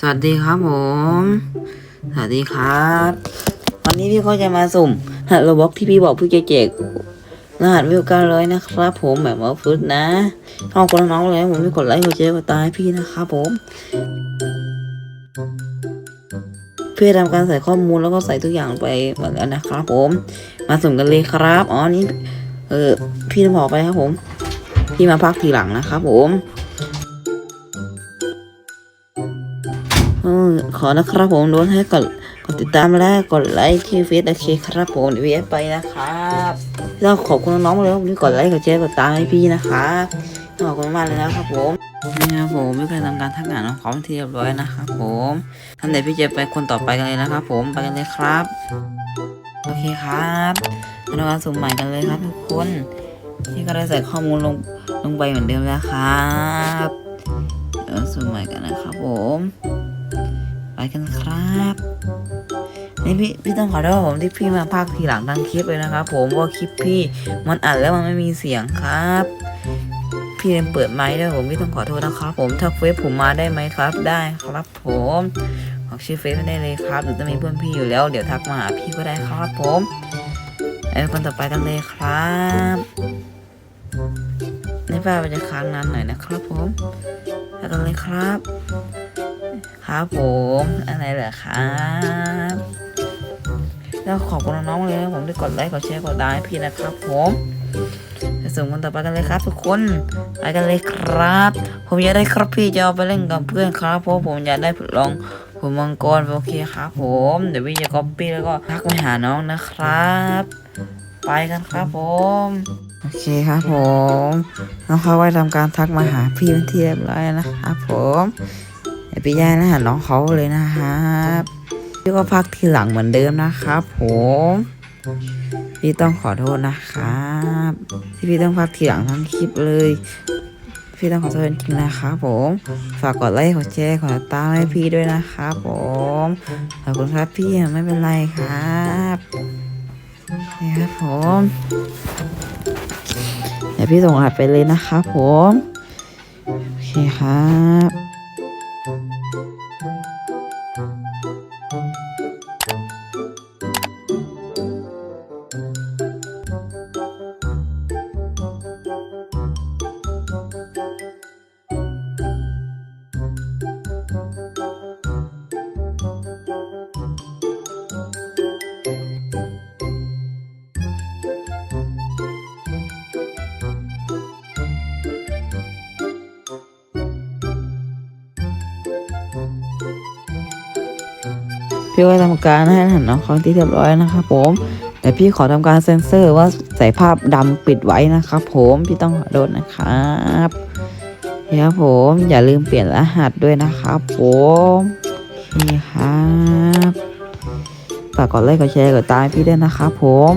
สวัสดีครับผม สวัสดีครับ วันนี้พี่เขาจะมาสุ่มหัสโรบ็อกที่พี่บอกพี่จะแจกรหัสวิวเก้าร้อยนะครับผมแบบว่าฟุตนะขอบคุณน้องเลยผมไม่กดไลค์กดแชร์กดตามให้พี่นะครับผม เพื่อทำการใส่ข้อมูลแล้วก็ใส่ทุกอย่างไปหมดแล้วนะครับผม มาสุ่มกันเลยครับ อ๋อนี่ เออพี่ต้องบอกไปครับผม พี่มาพักทีหลังนะครับผม ขอนะครับผมโดนให้กดกดติดตามและกดไลค์ที่เฟซโอเคครับผมเดี๋ยวไปนะครับแล้วขอบคุณน้องๆเลยครับที่กดไลค์กดแชร์กดตามให้พี่นะครับขอบคุณมากเลยนะครับผมนี่ครับผมไม่เคยทำการทักงานของเขาที่เรียบร้อยนะครับผมท่านเดี๋ยวพี่จะไปคนต่อไปกันเลยนะครับผมไปกันเลยครับ โอเคครับมาดูการสุ่มใหม่กันเลยครับทุกคนพี่ก็ได้ใส่ข้อมูลลงลงไปเหมือนเดิมแล้วครับสุ่มใหม่กันนะครับผม ไปกันครับนี่พี่พี่ต้องขอโทษผมที่พี่มาพากทีหลังทั้งคลิปเลยนะครับ ผมว่าคลิปพี่มันอัดแล้วมันไม่มีเสียงครับ พี่เล่นเปิดไมค์ด้วยผมพี่ต้องขอโทษนะครับ ผมทักเฟซผมมาได้ไหมครับ ได้ครับผมบอกชื่อเฟซไม่ได้เลยครับหรือจะมีเพื่อนพี่อยู่แล้ว เดี๋ยวทักมาหาพี่ก็ได้ครับผมไปคนต่อไปกันเลยครับในป้ามันจะค้างนานหน่อยนะครับผมไปกันเลยครับ ครับผมอะไรเหรอครับแล้วขอบคุณน้องๆเลยผมที่กดไลค์กดแชร์กดไลค์ให้พี่นะครับผมไปส่งกันต่อไปกันเลยครับทุกคนไปกันเลยครับ ผมอยากได้ครับพี่จะเอาไปเล่นกับเพื่อนครับ เพราะผมอยากได้ผลองผมมังกรโอเคครับผมเดี๋ยวพี่จะก๊อปปี้แล้วก็ทักไปหาน้องนะครับ ไปกันครับผมโอเคครับผมน้องเขาไว้ทำการทักมาหาพี่เป็นที่เรียบร้อยนะครับผม ไปแย่งรหัสน้องเขาเลยนะครับพี่ก็พักทีหลังเหมือนเดิมนะครับผมพี่ต้องขอโทษนะครับ ที่พี่ต้องพักทีหลังทั้งคลิปเลย พี่ต้องขอโทษจริงๆนะครับผมฝากกดไลค์กดแชร์กดติดตามให้พี่ด้วยนะครับผมขอบคุณครับพี่ไม่เป็นไรครับนี่ครับผมเดี๋ยวพี่ส่งรหัสไปเลยนะครับผมโอเคครับ thank you พี่ก็ทำการให้หันน้องเขาที่เรียบร้อยนะครับผมแต่พี่ขอทำการเซ็นเซอร์ว่าใส่ภาพดำปิดไว้นะครับผมพี่ต้องขอโทษนะครับครับผมอย่าลืมเปลี่ยนรหัสด้วยนะครับผมนี่ครับฝากกดไลค์กดแชร์กดตามให้พี่ด้วยนะครับผม